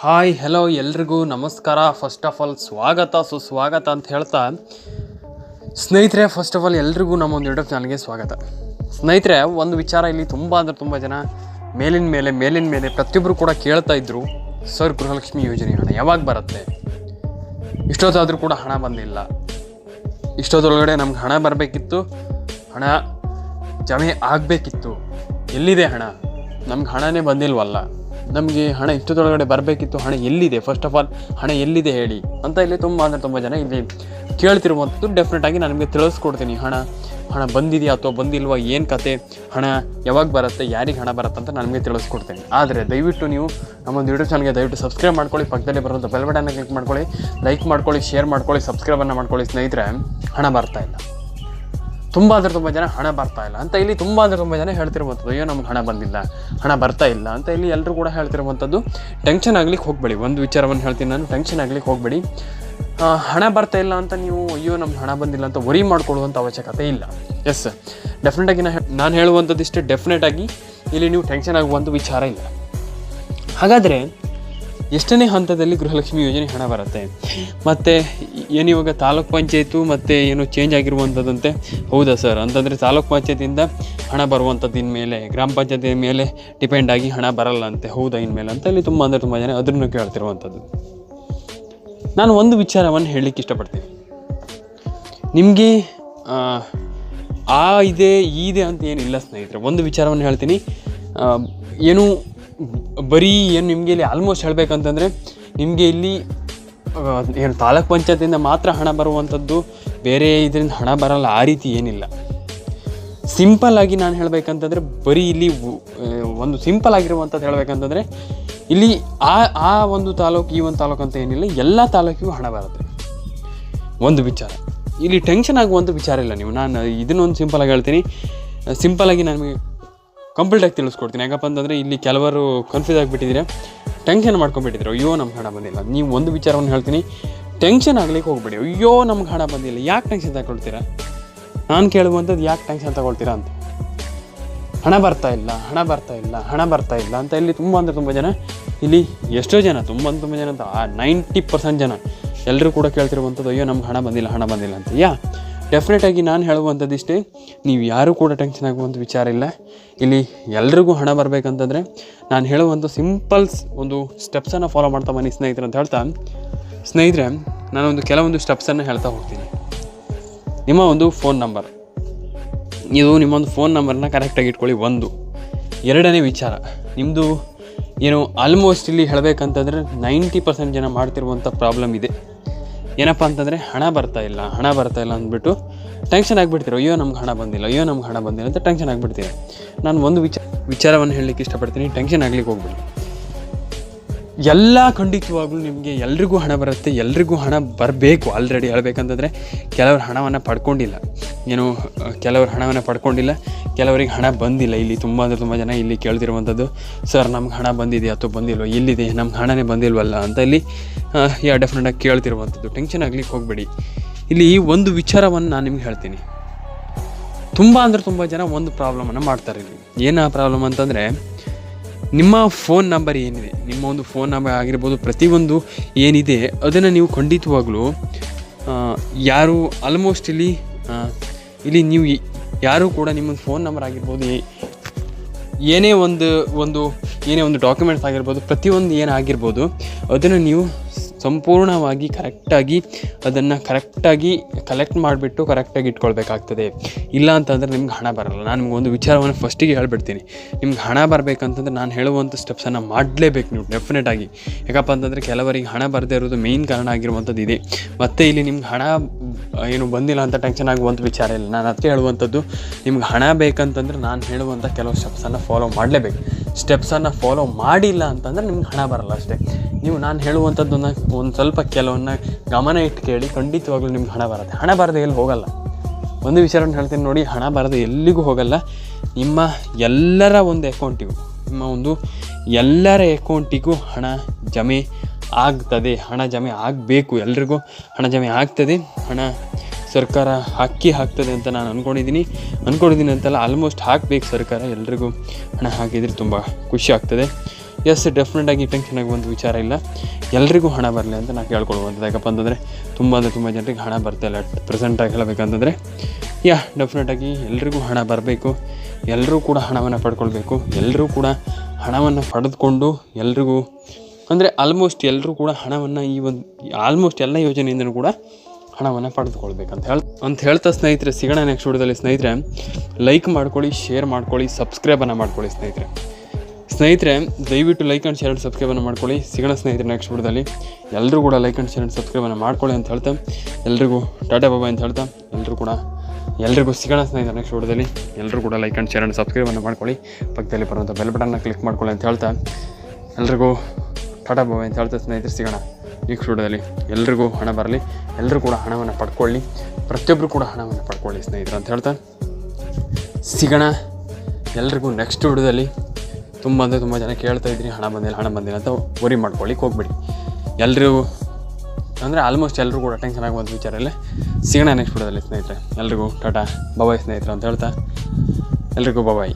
Hi hello ಎಲ್ರಿಗೂ ನಮಸ್ಕಾರ. First of all ಸ್ವಾಗತ. ಸುಸ್ವಾಗತ ಅಂತ ಹೇಳ್ತಾ, ಸ್ನೇಹಿತರೆ ಫಸ್ಟ್ ಆಫ್ ಆಲ್ ಎಲ್ರಿಗೂ ನಮ್ಮ ಒಂದು ಯೂಟ್ಯೂಬ್ ಚಾನಲ್ಗೆ ಸ್ವಾಗತ. ಸ್ನೇಹಿತರೆ, ಒಂದು ವಿಚಾರ ಇಲ್ಲಿ ತುಂಬ ಅಂದರೆ ತುಂಬ ಜನ ಮೇಲಿನ ಮೇಲೆ ಮೇಲಿನ ಮೇಲೆ ಪ್ರತಿಯೊಬ್ಬರು ಕೂಡ ಕೇಳ್ತಾ ಇದ್ರು ಸರ್ ಗೃಹಲಕ್ಷ್ಮಿ ಯೋಜನೆ ಹಣ ಯಾವಾಗ ಬರುತ್ತೆ? ಇಷ್ಟೊತ್ತಾದರೂ ಕೂಡ ಹಣ ಬಂದಿಲ್ಲ. ಇಷ್ಟೊತ್ತೊಳಗಡೆ ನಮ್ಗೆ ಹಣ ಬರಬೇಕಿತ್ತು. ಹಣ ಜಮೆ ಆಗಬೇಕಿತ್ತು. ಎಲ್ಲಿದೆ ಹಣ? ನಮ್ಗೆ ಹಣನೇ ಬಂದಿಲ್ವಲ್ಲ. ನಮಗೆ ಹಣ ಇಷ್ಟದೊಳಗಡೆ ಬರಬೇಕಿತ್ತು, ಹಣ ಎಲ್ಲಿದೆ? ಫಸ್ಟ್ ಆಫ್ ಆಲ್ ಹಣ ಎಲ್ಲಿದೆ ಹೇಳಿ? ಅಂತ ಇಲ್ಲಿ ತುಂಬ, ಅಂದರೆ ತುಂಬ ಜನ ಇಲ್ಲಿ ಕೇಳ್ತಿರುವಂಥದ್ದು ಡೆಫಿನೆಟಾಗಿ ನಾನು ನಿಮಗೆ ತಿಳಿಸ್ಕೊಡ್ತೀನಿ. ಹಣ ಹಣ ಬಂದಿದೆಯಾ ಅಥವಾ ಬಂದಿಲ್ವಾ? ಏನು ಕತೆ? ಹಣ ಯಾವಾಗ ಬರುತ್ತೆ? ಯಾರಿಗೆ ಹಣ ಬರುತ್ತೆ ಅಂತ ನಾನು ನಿಮಗೆ ತಿಳಿಸ್ಕೊಡ್ತೇನೆ. ಆದರೆ ದಯವಿಟ್ಟು ನೀವು ನಮ್ಮೊಂದು ಯೂಟ್ಯೂಬ್ ಚಾನಲ್ಗೆ ದಯವಿಟ್ಟು ಸಬ್ಸ್ಕ್ರೈಬ್ ಮಾಡ್ಕೊಳ್ಳಿ, ಪಕ್ಕದಲ್ಲಿ ಬರುವಂಥ ಬೆಲ್ ಬಟನ್ನ ಕ್ಲಿಕ್ ಮಾಡ್ಕೊಳ್ಳಿ ಲೈಕ್ ಮಾಡ್ಕೊಳ್ಳಿ ಶೇರ್ ಮಾಡ್ಕೊಳ್ಳಿ ಸಬ್ಸ್ಕ್ರೈಬನ್ನು ಮಾಡ್ಕೊಳ್ಳಿ. ಸ್ನೇಹಿತರೆ, ಹಣ ಬರ್ತಾ ಇಲ್ಲ. ತುಂಬ ಅಂದರೆ ತುಂಬ ಜನ ಹಣ ಬರ್ತಾ ಇಲ್ಲ. ಅಂತ ಇಲ್ಲಿ ತುಂಬ ಅಂದರೆ ತುಂಬ ಜನ ಹೇಳ್ತಿರುವಂಥದ್ದು, ಅಯ್ಯೋ, ನಮ್ಗೆ ಹಣ ಬಂದಿಲ್ಲ, ಹಣ ಬರ್ತಾ ಇಲ್ಲ. ಅಂತ ಇಲ್ಲಿ ಎಲ್ಲರೂ ಕೂಡ ಹೇಳ್ತಿರುವಂಥದ್ದು, ಟೆನ್ಷನ್ ಆಗ್ಲಿಕ್ಕೆ ಹೋಗಬೇಡಿ. ಒಂದು ವಿಚಾರವನ್ನು ಹೇಳ್ತೀನಿ ನಾನು, ಟೆನ್ಷನ್ ಆಗ್ಲಿಕ್ಕೆ ಹೋಗಬೇಡಿ. ಹಣ ಬರ್ತಾ ಇಲ್ಲ ಅಂತ ನೀವು, ಅಯ್ಯೋ, ನಮ್ಗೆ ಹಣ ಬಂದಿಲ್ಲ ಅಂತ ವರಿ ಮಾಡ್ಕೊಳ್ಳುವಂಥ ಅವಶ್ಯಕತೆ ಇಲ್ಲ. ಎಸ್ ಡೆಫಿನೆಟಾಗಿ ನಾ ನಾನು ಹೇಳುವಂಥದ್ದು ಇಷ್ಟೇ ಡೆಫಿನೆಟಾಗಿ ಇಲ್ಲಿ ನೀವು ಟೆನ್ಷನ್ ಆಗುವಂಥ ವಿಚಾರ ಇಲ್ಲ. ಹಾಗಾದರೆ ಎಷ್ಟನೇ ಹಂತದಲ್ಲಿ ಗೃಹಲಕ್ಷ್ಮಿ ಯೋಜನೆ ಹಣ ಬರುತ್ತೆ? ಮತ್ತು ಏನು ಇವಾಗ ತಾಲೂಕ್ ಪಂಚಾಯತು ಮತ್ತು ಏನು ಚೇಂಜ್ ಆಗಿರುವಂಥದ್ದಂತೆ ಹೌದಾ ಸರ್ ಅಂತಂದರೆ ತಾಲೂಕ್ ಪಂಚಾಯತಿಂದ ಹಣ ಬರುವಂಥದ್ದು ಇನ್ಮೇಲೆ, ಗ್ರಾಮ ಪಂಚಾಯತಿ ಮೇಲೆ ಡಿಪೆಂಡ್ ಆಗಿ ಹಣ ಬರಲ್ಲ ಅಂತೆ. ಹೌದಾ ಇನ್ಮೇಲೆ? ಅಂತ ಇಲ್ಲಿ ತುಂಬ ಅಂದರೆ ತುಂಬ ಜನ ಅದನ್ನು ಕೇಳ್ತಿರುವಂಥದ್ದು ನಾನು ಒಂದು ವಿಚಾರವನ್ನು ಹೇಳಲಿಕ್ಕೆ ಇಷ್ಟಪಡ್ತೀನಿ. ನಿಮಗೆ, ಆ ಇದೆ ಇದೆ ಅಂತ ಏನಿಲ್ಲ ಸ್ನೇಹಿತರೆ. ಒಂದು ವಿಚಾರವನ್ನು ಹೇಳ್ತೀನಿ. ಏನು ಬರೀ ಏನು ನಿಮಗೆ ಇಲ್ಲಿ ಆಲ್ಮೋಸ್ಟ್ ಹೇಳಬೇಕಂತಂದರೆ, ನಿಮಗೆ ಇಲ್ಲಿ ಏನು ತಾಲೂಕ್ ಪಂಚಾಯತಿಂದ ಮಾತ್ರ ಹಣ ಬರುವಂಥದ್ದು, ಬೇರೆ ಇದರಿಂದ ಹಣ ಬರಲ್ಲ, ಆ ರೀತಿ ಏನಿಲ್ಲ. ಸಿಂಪಲ್ ಆಗಿ ನಾನು ಹೇಳಬೇಕಂತಂದರೆ, ಬರೀ ಇಲ್ಲಿ ಒಂದು ಸಿಂಪಲ್ ಆಗಿರುವಂಥದ್ದು ಹೇಳಬೇಕಂತಂದರೆ, ಇಲ್ಲಿ ಆ ಆ ಒಂದು ತಾಲೂಕು, ಈ ಒಂದು ತಾಲೂಕು ಅಂತ ಏನಿಲ್ಲ, ಎಲ್ಲ ತಾಲೂಕಿಗೂ ಹಣ ಬರುತ್ತೆ. ಒಂದು ವಿಚಾರ. ಇಲ್ಲಿ ಟೆನ್ಷನ್ ಆಗುವಂಥ ವಿಚಾರ ಇಲ್ಲ ನೀವು. ನಾನು ಇದನ್ನೊಂದು ಸಿಂಪಲಾಗಿ ಹೇಳ್ತೀನಿ. ಸಿಂಪಲಾಗಿ ನನಗೆ ಕಂಪ್ಲೀಟಾಗಿ ತಿಳಿಸ್ಕೊಡ್ತೀನಿ. ಯಾಕಪ್ಪ ಅಂತಂದರೆ ಇಲ್ಲಿ ಕೆಲವರು ಕನ್ಫ್ಯೂಸ್ ಆಗಿಬಿಟ್ಟಿದ್ದೀರಾ. ಟೆನ್ಷನ್ ಮಾಡ್ಕೊಂಡ್ಬಿಟ್ಟಿದ್ರು ಅಯ್ಯೋ ನಮ್ಗೆ ಹಣ ಬಂದಿಲ್ಲ. ನೀವು ಒಂದು ವಿಚಾರವನ್ನು ಹೇಳ್ತೀನಿ. ಟೆನ್ಷನ್ ಆಗ್ಲಿಕ್ಕೆ ಹೋಗ್ಬೇಡಿ. ಅಯ್ಯೋ ನಮ್ಗೆ ಹಣ ಬಂದಿಲ್ಲ. ಯಾಕೆ ಟೆನ್ಷನ್ ತಗೊಳ್ತೀರಾ? ನಾನು ಕೇಳುವಂಥದ್ದು ಯಾಕೆ ಟೆನ್ಷನ್ ತಗೊಳ್ತೀರಾ ಅಂತ. ಹಣ ಬರ್ತಾ ಇಲ್ಲ, ಹಣ ಬರ್ತಾ ಇಲ್ಲ, ಹಣ ಬರ್ತಾ ಇಲ್ಲ ಅಂತ ಇಲ್ಲಿ ತುಂಬ ಅಂದರೆ ತುಂಬ ಜನ ಇಲ್ಲಿ ಎಷ್ಟೋ ಜನ, ತುಂಬ ಅಂದ್ರೆ ತುಂಬ ಜನ ಅಂತ. ಆ ನೈಂಟಿ ಪರ್ಸೆಂಟ್ ಜನ. ಎಲ್ಲರೂ ಕೂಡ ಕೇಳ್ತಿರುವಂಥದ್ದು, ಅಯ್ಯೋ ನಮ್ಗೆ ಹಣ ಬಂದಿಲ್ಲ ಹಣ ಬಂದಿಲ್ಲ ಅಂತ. ಯಾ? ಡೆಫಿನೆಟಾಗಿ ನಾನು ಹೇಳುವಂಥದ್ದು ಇಷ್ಟೇ ನೀವು ಯಾರೂ ಕೂಡ ಟೆನ್ಷನ್ ಆಗುವಂಥ ವಿಚಾರ ಇಲ್ಲ. ಇಲ್ಲಿ ಎಲ್ರಿಗೂ ಹಣ ಬರಬೇಕಂತಂದರೆ, ನಾನು ಹೇಳುವಂಥ ಸಿಂಪಲ್ಸ್ ಒಂದು ಸ್ಟೆಪ್ಸನ್ನು ಫಾಲೋ ಮಾಡ್ತಾ ಬನ್ನಿ ಸ್ನೇಹಿತರು ಅಂತ ಹೇಳ್ತಾ. ಸ್ನೇಹಿತರೆ, ನಾನೊಂದು ಕೆಲವೊಂದು ಸ್ಟೆಪ್ಸನ್ನು ಹೇಳ್ತಾ ಹೋಗ್ತೀನಿ. ನಿಮ್ಮ ಒಂದು ಫೋನ್ ನಂಬರ್ ಇದು ನಿಮ್ಮೊಂದು ಫೋನ್ ನಂಬರ್ನ ಕರೆಕ್ಟಾಗಿ ಇಟ್ಕೊಳ್ಳಿ, ಒಂದು. ಎರಡನೇ ವಿಚಾರ ನಿಮ್ಮದು ಏನು ಆಲ್ಮೋಸ್ಟ್ ಇಲ್ಲಿ ಹೇಳಬೇಕಂತಂದರೆ ನೈಂಟಿ ಪರ್ಸೆಂಟ್ ಜನ ಮಾಡ್ತಿರುವಂಥ ಪ್ರಾಬ್ಲಮ್ ಇದೆ. ಏನಪ್ಪ ಅಂತಂದರೆ ಹಣ ಬರ್ತಾ ಇಲ್ಲ, ಹಣ ಬರ್ತಾ ಇಲ್ಲ ಅಂದ್ಬಿಟ್ಟು ಟೆನ್ಷನ್ ಆಗಿಬಿಡ್ತೀರೋ, ಅಯ್ಯೋ ನಮ್ಗೆ ಹಣ ಬಂದಿಲ್ಲ, ಅಯ್ಯೋ ನಮ್ಗೆ ಹಣ ಬಂದಿಲ್ಲ ಅಂತ ಟೆನ್ಷನ್ ಆಗಿಬಿಡ್ತೀರ. ನಾನು ಒಂದು ವಿಚಾರ ವಿಚಾರವನ್ನು ಹೇಳಲಿಕ್ಕೆ ಇಷ್ಟಪಡ್ತೀನಿ ಟೆನ್ಷನ್ ಆಗ್ಲಿಕ್ಕೆ ಹೋಗ್ಬಿಡಿ. ಎಲ್ಲ ಖಂಡಿತವಾಗ್ಲೂ ನಿಮಗೆ ಎಲ್ರಿಗೂ ಹಣ ಬರುತ್ತೆ, ಎಲ್ರಿಗೂ ಹಣ ಬರಬೇಕು ಆಲ್ರೆಡಿ ಹೇಳ್ಬೇಕಂತಂದರೆ ಕೆಲವರು ಹಣವನ್ನು ಪಡ್ಕೊಂಡಿಲ್ಲ. ಏನು, ಕೆಲವರು ಹಣವನ್ನು ಪಡ್ಕೊಂಡಿಲ್ಲ, ಕೆಲವರಿಗೆ ಹಣ ಬಂದಿಲ್ಲ ಇಲ್ಲಿ, ತುಂಬ ಅಂದರೆ ತುಂಬ ಜನ ಇಲ್ಲಿ ಕೇಳ್ತಿರುವಂಥದ್ದು ಸರ್, ನಮ್ಗೆ ಹಣ ಬಂದಿದೆ ಅಥವಾ ಬಂದಿಲ್ವ, ಇಲ್ಲಿದೆ, ನಮ್ಗೆ ಹಣನೇ ಬಂದಿಲ್ವಲ್ಲ ಅಂತ ಇಲ್ಲಿ ಯಾ ಡೆಫಿನೆಟಾಗಿ ಕೇಳ್ತಿರುವಂಥದ್ದು. ಟೆನ್ಷನ್ ಆಗ್ಲಿಕ್ಕೆ ಹೋಗಬೇಡಿ. ಇಲ್ಲಿ ಒಂದು ವಿಚಾರವನ್ನು ನಾನು ನಿಮ್ಗೆ ಹೇಳ್ತೀನಿ. ತುಂಬ ಅಂದರೆ ತುಂಬ ಜನ ಒಂದು ಪ್ರಾಬ್ಲಮನ್ನು ಮಾಡ್ತಾರೆ ಇಲ್ಲಿ. ಏನು ಆ ಪ್ರಾಬ್ಲಮ್ ಅಂತಂದರೆ, ನಿಮ್ಮ ಫೋನ್ ನಂಬರ್ ಏನಿದೆ, ನಿಮ್ಮ ಒಂದು ಫೋನ್ ನಂಬರ್ ಆಗಿರ್ಬೋದು, ಪ್ರತಿಯೊಂದು ಏನಿದೆ, ಅದನ್ನು ನೀವು ಖಂಡಿತವಾಗ್ಲೂ ಯಾರು ಆಲ್ಮೋಸ್ಟ್ ಇಲ್ಲಿ ಇಲ್ಲಿ ನೀವು ಯಾರು ಕೂಡ ನಿಮ್ಮ ಫೋನ್ ನಂಬರ್ ಆಗಿರ್ಬೋದು ಏನೇ ಒಂದು ಒಂದು, ಏನೇ ಒಂದು ಡಾಕ್ಯುಮೆಂಟ್ಸ್ ಆಗಿರ್ಬೋದು, ಪ್ರತಿಯೊಂದು ಏನಾಗಿರ್ಬೋದು, ಅದನ್ನು ನೀವು ಸಂಪೂರ್ಣವಾಗಿ ಕರೆಕ್ಟಾಗಿ ಅದನ್ನು ಕರೆಕ್ಟಾಗಿ ಕಲೆಕ್ಟ್ ಮಾಡಿಬಿಟ್ಟು ಕರೆಕ್ಟಾಗಿ ಇಟ್ಕೊಳ್ಬೇಕಾಗ್ತದೆ. ಇಲ್ಲ ಅಂತಂದರೆ ನಿಮ್ಗೆ ಹಣ ಬರಲ್ಲ. ನಾನು ನಿಮ್ಗೆ ಒಂದು ವಿಚಾರವನ್ನು ಫಸ್ಟಿಗೆ ಹೇಳ್ಬಿಡ್ತೀನಿ. ನಿಮ್ಗೆ ಹಣ ಬರಬೇಕಂತಂದ್ರೆ ನಾನು ಹೇಳುವಂಥ ಸ್ಟೆಪ್ಸನ್ನು ಮಾಡಲೇಬೇಕು ನೀವು ಡೆಫಿನೆಟಾಗಿ ಯಾಕಪ್ಪ ಅಂತಂದರೆ ಕೆಲವರಿಗೆ ಹಣ ಬರದೇ ಇರೋದು ಮೇಯ್ನ್ ಕಾರಣ ಆಗಿರುವಂಥದ್ದು ಇದೆ. ಮತ್ತು ಇಲ್ಲಿ ನಿಮ್ಗೆ ಹಣ ಏನು ಬಂದಿಲ್ಲ ಅಂತ ಟೆನ್ಷನ್ ಆಗುವಂಥ ವಿಚಾರ ಇಲ್ಲ. ನಾನು ಅದಕ್ಕೆ ಹೇಳುವಂಥದ್ದು, ನಿಮ್ಗೆ ಹಣ ಬೇಕಂತಂದ್ರೆ ನಾನು ಹೇಳುವಂಥ ಕೆಲವು ಸ್ಟೆಪ್ಸನ್ನು ಫಾಲೋ ಮಾಡಲೇಬೇಕು. ಸ್ಟೆಪ್ಸನ್ನು ಫಾಲೋ ಮಾಡಿಲ್ಲ ಅಂತಂದ್ರೆ ನಿಮ್ಗೆ ಹಣ ಬರಲ್ಲ ಅಷ್ಟೇ. ನೀವು ನಾನು ಹೇಳುವಂಥದ್ದನ್ನು ಒಂದು ಸ್ವಲ್ಪ ಕೆಲವನ್ನ ಗಮನ ಇಟ್ಟು ಕೇಳಿ ಖಂಡಿತವಾಗ್ಲೂ ನಿಮ್ಗೆ ಹಣ ಬರುತ್ತೆ. ಹಣ ಬರದೆ ಎಲ್ಲಿ ಹೋಗಲ್ಲ. ಒಂದು ವಿಚಾರವನ್ನು ಹೇಳ್ತೀನಿ ನೋಡಿ, ಹಣ ಬರದೆ ಎಲ್ಲಿಗೂ ಹೋಗಲ್ಲ. ನಿಮ್ಮ ಎಲ್ಲರ ಒಂದು ಅಕೌಂಟಿಗೂ ನಿಮ್ಮ ಒಂದು ಎಲ್ಲರ ಅಕೌಂಟಿಗೂ ಹಣ ಜಮೆ ಆಗ್ತದೆ. ಹಣ ಜಮೆ ಆಗಬೇಕು ಎಲ್ರಿಗೂ. ಹಣ ಜಮೆ ಆಗ್ತದೆ. ಹಣ ಸರ್ಕಾರ ಹಾಕಿ ಹಾಕ್ತದೆ ಅಂತ ನಾನು ಅಂದ್ಕೊಂಡಿದ್ದೀನಿ ಅಂದ್ಕೊಂಡಿದ್ದೀನಿ ಅಂತಲ್ಲ ಆಲ್ಮೋಸ್ಟ್ ಹಾಕಬೇಕು ಸರ್ಕಾರ ಎಲ್ರಿಗೂ. ಹಣ ಹಾಕಿದರೆ ತುಂಬ ಖುಷಿ ಆಗ್ತದೆ. ಎಸ್ ಡೆಫಿನೆಟಾಗಿ ಟೆನ್ಷನ್ ಆಗಿ ಒಂದು ವಿಚಾರ ಇಲ್ಲ. ಎಲ್ರಿಗೂ ಹಣ ಬರಲಿ ಅಂತ ನಾನು ಕೇಳ್ಕೊಳ್ಬೋದು ಯಾಕಪ್ಪ ಅಂತಂದರೆ, ತುಂಬ ಅಂದರೆ ತುಂಬ ಜನರಿಗೆ ಹಣ ಬರ್ತಾಯಿಲ್ಲ ಪ್ರೆಸೆಂಟಾಗಿ ಹೇಳಬೇಕಂತಂದರೆ ಯಾ ಡೆಫಿನೆಟಾಗಿ ಎಲ್ರಿಗೂ ಹಣ ಬರಬೇಕು. ಎಲ್ಲರೂ ಕೂಡ ಹಣವನ್ನು ಪಡ್ಕೊಳ್ಬೇಕು. ಎಲ್ಲರೂ ಕೂಡ ಹಣವನ್ನು ಪಡೆದುಕೊಂಡು ಎಲ್ರಿಗೂ, ಅಂದರೆ ಆಲ್ಮೋಸ್ಟ್ ಎಲ್ಲರೂ ಕೂಡ ಹಣವನ್ನು ಈ ಒಂದು ಆಲ್ಮೋಸ್ಟ್ ಎಲ್ಲ ಯೋಜನೆಯಿಂದಲೂ ಕೂಡ ಹಣವನ್ನು ಪಡೆದುಕೊಳ್ಬೇಕಂತ ಹೇಳಿ, ಅಂತ ಹೇಳ್ತಾ ಸ್ನೇಹಿತರೆ, ಸಿಗೋಣ ನೆಕ್ಸ್ಟ್ ವಿಡಿಯೋದಲ್ಲಿ. ಸ್ನೇಹಿತರೆ ಲೈಕ್ ಮಾಡ್ಕೊಳ್ಳಿ ಶೇರ್ ಮಾಡ್ಕೊಳ್ಳಿ ಸಬ್ಸ್ಕ್ರೈಬನ್ನು ಮಾಡ್ಕೊಳ್ಳಿ ಸ್ನೇಹಿತರೆ. ಸ್ನೇಹಿತರೆ, ದಯವಿಟ್ಟು ಲೈಕ್ ಆ್ಯಂಡ್ ಶೇರ್ ಆ್ಯಂಡ್ ಸಬ್ಸ್ಕ್ರೈಬನ್ನು ಮಾಡ್ಕೊಳ್ಳಿ. ಸಿಗೋಣ ಸ್ನೇಹಿತರೆ ನೆಕ್ಸ್ಟ್ ವಿಡಿಯೋದಲ್ಲಿ. ಎಲ್ಲರೂ ಕೂಡ ಲೈಕ್ ಆ್ಯಂಡ್ ಶೇರ್ ಆ್ಯಂಡ್ ಸಬ್ಸ್ಕ್ರೈಬನ್ನು ಮಾಡ್ಕೊಳ್ಳಿ ಅಂತ ಹೇಳ್ತಾ, ಎಲ್ರಿಗೂ ಟಾಟಾ ಬಾಬಾ ಅಂತ ಹೇಳ್ತಾ ಎಲ್ಲರೂ ಕೂಡ, ಎಲ್ರಿಗೂ ಸಿಗೋಣ ಸ್ನೇಹಿತರೆ ನೆಕ್ಸ್ಟ್ ವಿಡಿಯೋದಲ್ಲಿ. ಎಲ್ಲರೂ ಕೂಡ ಲೈಕ್ ಆ್ಯಂಡ್ ಶೇರ್ ಆ್ಯಂಡ್ ಸಬ್ಸ್ಕ್ರೈಬನ್ನು ಮಾಡ್ಕೊಳ್ಳಿ. ಪಕ್ಕದಲ್ಲಿ ಬರುವಂಥ ಬೆಲ್ ಬಟನ್ನ ಕ್ಲಿಕ್ ಮಾಡ್ಕೊಳ್ಳಿ ಅಂತ ಹೇಳ್ತಾ, ಎಲ್ರಿಗೂ ಟಾಟಾ ಬಾಬಾ ಅಂತ ಹೇಳ್ತಾ ಸ್ನೇಹಿತರೆ, ಸಿಗೋಣ. ನೆಕ್ಸ್ಟ್ ವಿಡಿಯೋದಲ್ಲಿ ಎಲ್ರಿಗೂ ಹಣ ಬರಲಿ ಎಲ್ಲರೂ ಕೂಡ ಹಣವನ್ನು ಪಡ್ಕೊಳ್ಳಿ ಪ್ರತಿಯೊಬ್ಬರು ಕೂಡ ಹಣವನ್ನು ಪಡ್ಕೊಳ್ಳಿ ಸ್ನೇಹಿತರು ಅಂತ ಹೇಳ್ತಾ, ಸಿಗೋಣ. ಎಲ್ರಿಗೂ ನೆಕ್ಸ್ಟ್ ವಿಡಿಯೋದಲ್ಲಿ ತುಂಬ ಅಂದರೆ ತುಂಬ ಜನ ಕೇಳ್ತಾ ಇದ್ದೀನಿ ಹಣ ಬಂದಿಲ್ಲ ಹಣ ಬಂದಿಲ್ಲ ಅಂತ ವರಿ ಮಾಡ್ಕೊಳ್ಳಿಕ್ಕೆ ಹೋಗ್ಬೇಡಿ. ಎಲ್ಲರೂ ಅಂದರೆ ಆಲ್ಮೋಸ್ಟ್ ಎಲ್ಲರೂ ಕೂಡ ಟೆನ್ಷನ್ ಆಗುವಂಥ ವಿಚಾರಲ್ಲೇ ಸಿಗೋಣ ನೆಕ್ಸ್ಟ್ ವಿಡಿಯೋದಲ್ಲಿ ಸ್ನೇಹಿತರೆ. ಎಲ್ರಿಗೂ ಟಾಟಾ ಬಾಬಾಯ್ ಸ್ನೇಹಿತರು ಅಂತ ಹೇಳ್ತಾ, ಎಲ್ರಿಗೂ ಬಾಬಾಯ್